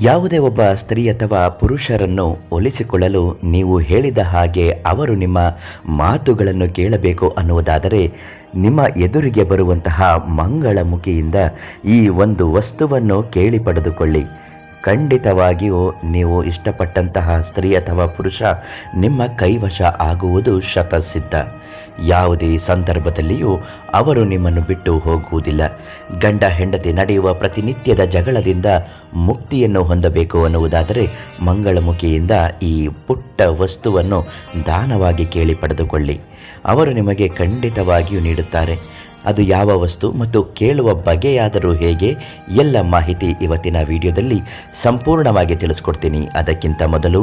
ಯಾವುದೇ ಒಬ್ಬ ಸ್ತ್ರೀ ಅಥವಾ ಪುರುಷರನ್ನು ಒಲಿಸಿಕೊಳ್ಳಲು ನೀವು ಹೇಳಿದ ಹಾಗೆ ಅವರು ನಿಮ್ಮ ಮಾತುಗಳನ್ನು ಕೇಳಬೇಕು ಅನ್ನುವುದಾದರೆ ನಿಮ್ಮ ಎದುರಿಗೆ ಬರುವಂತಹ ಮಂಗಳಮುಖಿಯಿಂದ ಈ ಒಂದು ವಸ್ತುವನ್ನು ಕೇಳಿ ಪಡೆದುಕೊಳ್ಳಿ. ಖಂಡಿತವಾಗಿಯೂ ನೀವು ಇಷ್ಟಪಟ್ಟಂತಹ ಸ್ತ್ರೀ ಅಥವಾ ಪುರುಷ ನಿಮ್ಮ ಕೈವಶ ಆಗುವುದು ಶತಸಿದ್ಧ. ಯಾವುದೇ ಸಂದರ್ಭದಲ್ಲಿಯೂ ಅವರು ನಿಮ್ಮನ್ನು ಬಿಟ್ಟು ಹೋಗುವುದಿಲ್ಲ. ಗಂಡ ಹೆಂಡತಿ ನಡೆಯುವ ಪ್ರತಿನಿತ್ಯದ ಜಗಳದಿಂದ ಮುಕ್ತಿಯನ್ನು ಹೊಂದಬೇಕು ಅನ್ನುವುದಾದರೆ ಮಂಗಳಮುಖಿಯಿಂದ ಈ ಪುಟ್ಟ ವಸ್ತುವನ್ನು ದಾನವಾಗಿ ಕೇಳಿ ಪಡೆದುಕೊಳ್ಳಿ. ಅವರು ನಿಮಗೆ ಖಂಡಿತವಾಗಿಯೂ ನೀಡುತ್ತಾರೆ. ಅದು ಯಾವ ವಸ್ತು ಮತ್ತು ಕೇಳುವ ಬಗೆಯಾದರೂ ಹೇಗೆ? ಎಲ್ಲ ಮಾಹಿತಿ ಇವತ್ತಿನ ವಿಡಿಯೋದಲ್ಲಿ ಸಂಪೂರ್ಣವಾಗಿ ತಿಳಿಸ್ಕೊಡ್ತೀನಿ. ಅದಕ್ಕಿಂತ ಮೊದಲು,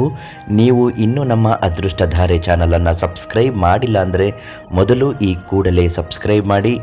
ನೀವು ಇನ್ನೂ ನಮ್ಮ ಅದೃಷ್ಟಧಾರೆ ಚಾನಲನ್ನು ಸಬ್ಸ್ಕ್ರೈಬ್ ಮಾಡಿಲ್ಲ ಅಂದರೆ ಮೊದಲು ಈ ಕೂಡಲೇ ಸಬ್ಸ್ಕ್ರೈಬ್ ಮಾಡಿ.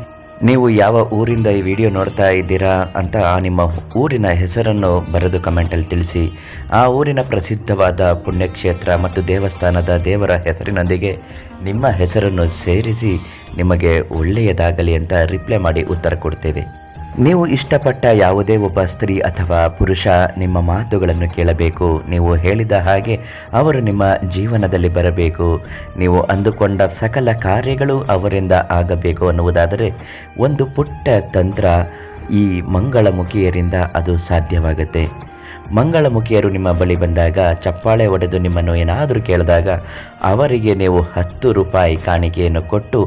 ನೀವು ಯಾವ ಊರಿಂದ ಈ ವಿಡಿಯೋ ನೋಡ್ತಾ ಇದ್ದೀರಾ ಅಂತ ನಿಮ್ಮ ಊರಿನ ಹೆಸರನ್ನು ಬರೆದು ಕಮೆಂಟಲ್ಲಿ ತಿಳಿಸಿ. ಆ ಊರಿನ ಪ್ರಸಿದ್ಧವಾದ ಪುಣ್ಯಕ್ಷೇತ್ರ ಮತ್ತು ದೇವಸ್ಥಾನದ ದೇವರ ಹೆಸರಿನೊಂದಿಗೆ ನಿಮ್ಮ ಹೆಸರನ್ನು ಸೇರಿಸಿ ನಿಮಗೆ ಒಳ್ಳೆಯದಾಗಲಿ ಅಂತ ರಿಪ್ಲೈ ಮಾಡಿ ಉತ್ತರ ಕೊಡ್ತೇವೆ. ನೀವು ಇಷ್ಟಪಟ್ಟ ಯಾವುದೇ ಒಬ್ಬ ಸ್ತ್ರೀ ಅಥವಾ ಪುರುಷ ನಿಮ್ಮ ಮಾತುಗಳನ್ನು ಕೇಳಬೇಕು. ನೀವು ಹೇಳಿದ ಹಾಗೆ ಅವರು ನಿಮ್ಮ ಜೀವನದಲ್ಲಿ ಬರಬೇಕು. ನೀವು ಅಂದುಕೊಂಡ ಸಕಲ ಕಾರ್ಯಗಳು ಅವರಿಂದ ಆಗಬೇಕು ಅನ್ನುವುದಾದರೆ ಒಂದು ಪುಟ್ಟ ತಂತ್ರ ಈ ಮಂಗಳಮುಖಿಯರಿಂದ ಅದು ಸಾಧ್ಯವಾಗುತ್ತೆ. ಮಂಗಳಮುಖಿಯರು ನಿಮ್ಮ ಬಳಿ ಬಂದಾಗ, ಚಪ್ಪಾಳೆ ಒಡೆದು ನಿಮ್ಮನ್ನು ಏನಾದರೂ ಕೇಳಿದಾಗ, ಅವರಿಗೆ ನೀವು ಹತ್ತು ರೂಪಾಯಿ ಕಾಣಿಕೆಯನ್ನು ಕೊಟ್ಟು,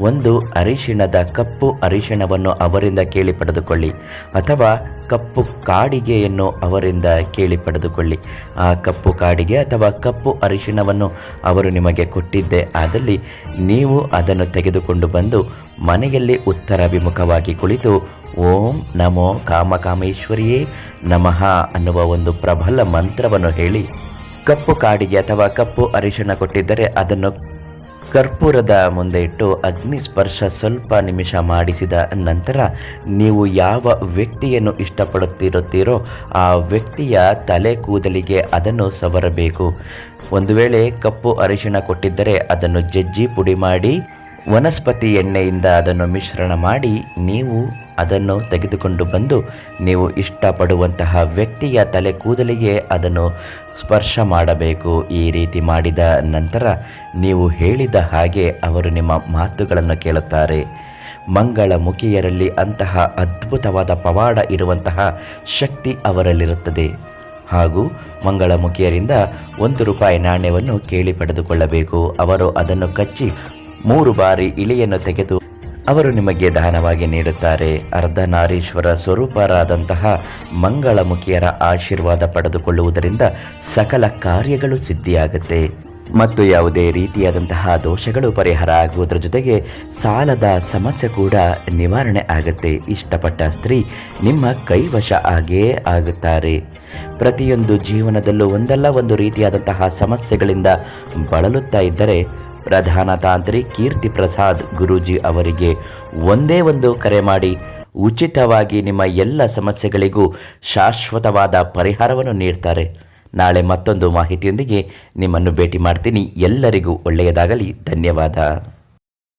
ಒಂದು ಅರಿಶಿಣದ ಕಪ್ಪು ಅರಿಶಿಣವನ್ನು ಅವರಿಂದ ಕೇಳಿ ಪಡೆದುಕೊಳ್ಳಿ ಅಥವಾ ಕಪ್ಪು ಕಾಡಿಗೆಯನ್ನು ಅವರಿಂದ ಕೇಳಿ ಪಡೆದುಕೊಳ್ಳಿ ಆ ಕಪ್ಪು ಕಾಡಿಗೆ ಅಥವಾ ಕಪ್ಪು ಅರಿಶಿಣವನ್ನು ಅವರು ನಿಮಗೆ ಕೊಟ್ಟಿದ್ದೆ ಆದಲ್ಲಿ, ನೀವು ಅದನ್ನು ತೆಗೆದುಕೊಂಡು ಬಂದು ಮನೆಯಲ್ಲಿ ಉತ್ತರಾಭಿಮುಖವಾಗಿ ಕುಳಿತು ಓಂ ನಮೋ ಕಾಮಕಾಮೇಶ್ವರಿಯೇ ನಮಃ ಅನ್ನುವ ಒಂದು ಪ್ರಬಲ ಮಂತ್ರವನ್ನು ಹೇಳಿ, ಕಪ್ಪು ಕಾಡಿಗೆ ಅಥವಾ ಕಪ್ಪು ಅರಿಶಿಣ ಕೊಟ್ಟಿದ್ದರೆ ಅದನ್ನು ಕರ್ಪೂರದ ಮುಂದೆ ಇಟ್ಟು ಅಗ್ನಿ ಸ್ಪರ್ಶ ಸ್ವಲ್ಪ ನಿಮಿಷ ಮಾಡಿಸಿದ ನಂತರ ನೀವು ಯಾವ ವ್ಯಕ್ತಿಯನ್ನು ಇಷ್ಟಪಡುತ್ತಿರುತ್ತೀರೋ ಆ ವ್ಯಕ್ತಿಯ ತಲೆ ಕೂದಲಿಗೆ ಅದನ್ನು ಸವರಬೇಕು. ಒಂದು ವೇಳೆ ಕಪ್ಪು ಅರಿಶಿಣ ಕೊಟ್ಟಿದ್ದರೆ ಅದನ್ನು ಜಜ್ಜಿ ಪುಡಿ ಮಾಡಿ ವನಸ್ಪತಿ ಎಣ್ಣೆಯಿಂದ ಅದನ್ನು ಮಿಶ್ರಣ ಮಾಡಿ ನೀವು ಅದನ್ನು ತೆಗೆದುಕೊಂಡು ಬಂದು ನೀವು ಇಷ್ಟಪಡುವಂತಹ ವ್ಯಕ್ತಿಯ ತಲೆ ಕೂದಲಿಗೆ ಅದನ್ನು ಸ್ಪರ್ಶ ಮಾಡಬೇಕು. ಈ ರೀತಿ ಮಾಡಿದ ನಂತರ ನೀವು ಹೇಳಿದ ಹಾಗೆ ಅವರು ನಿಮ್ಮ ಮಾತುಗಳನ್ನು ಕೇಳುತ್ತಾರೆ. ಮಂಗಳ ಮುಖಿಯರಲ್ಲಿ ಅಂತಹ ಅದ್ಭುತವಾದ ಪವಾಡ ಇರುವಂತಹ ಶಕ್ತಿ ಅವರಲ್ಲಿರುತ್ತದೆ. ಹಾಗೂ ಮಂಗಳಮುಖಿಯರಿಂದ ಒಂದು ರೂಪಾಯಿ ನಾಣ್ಯವನ್ನು ಕೇಳಿ ಪಡೆದುಕೊಳ್ಳಬೇಕು. ಅವರು ಅದನ್ನು ಕಚ್ಚಿ ಮೂರು ಬಾರಿ ಇಳಿಯನ್ನು ತೆಗೆದು ಅವರು ನಿಮಗೆ ದಾನವಾಗಿ ನೀಡುತ್ತಾರೆ. ಅರ್ಧನಾರೀಶ್ವರ ಸ್ವರೂಪರಾದಂತಹ ಮಂಗಳಮುಖಿಯರ ಆಶೀರ್ವಾದ ಪಡೆದುಕೊಳ್ಳುವುದರಿಂದ ಸಕಲ ಕಾರ್ಯಗಳು ಸಿದ್ಧಿಯಾಗುತ್ತೆ. ಮತ್ತು ಯಾವುದೇ ರೀತಿಯಾದಂತಹ ದೋಷಗಳು ಪರಿಹಾರ ಆಗುವುದರ ಜೊತೆಗೆ ಸಾಲದ ಸಮಸ್ಯೆ ಕೂಡ ನಿವಾರಣೆ ಆಗುತ್ತೆ. ಇಷ್ಟಪಟ್ಟ ಸ್ತ್ರೀ ನಿಮ್ಮ ಕೈವಶ ಆಗೇ ಆಗುತ್ತಾರೆ. ಪ್ರತಿಯೊಂದು ಜೀವನದಲ್ಲೂ ಒಂದಲ್ಲ ಒಂದು ರೀತಿಯಾದಂತಹ ಸಮಸ್ಯೆಗಳಿಂದ ಬಳಲುತ್ತಾ ಇದ್ದರೆ ಪ್ರಧಾನ ತಾಂತ್ರಿ ಕೀರ್ತಿ ಪ್ರಸಾದ್ ಗುರೂಜಿ ಅವರಿಗೆ ಒಂದೇ ಒಂದು ಕರೆ ಮಾಡಿ, ಉಚಿತವಾಗಿ ನಿಮ್ಮ ಎಲ್ಲ ಸಮಸ್ಯೆಗಳಿಗೂ ಶಾಶ್ವತವಾದ ಪರಿಹಾರವನ್ನು ನೀಡ್ತಾರೆ. ನಾಳೆ ಮತ್ತೊಂದು ಮಾಹಿತಿಯೊಂದಿಗೆ ನಿಮ್ಮನ್ನು ಭೇಟಿ ಮಾಡ್ತೀನಿ. ಎಲ್ಲರಿಗೂ ಒಳ್ಳೆಯದಾಗಲಿ. ಧನ್ಯವಾದ.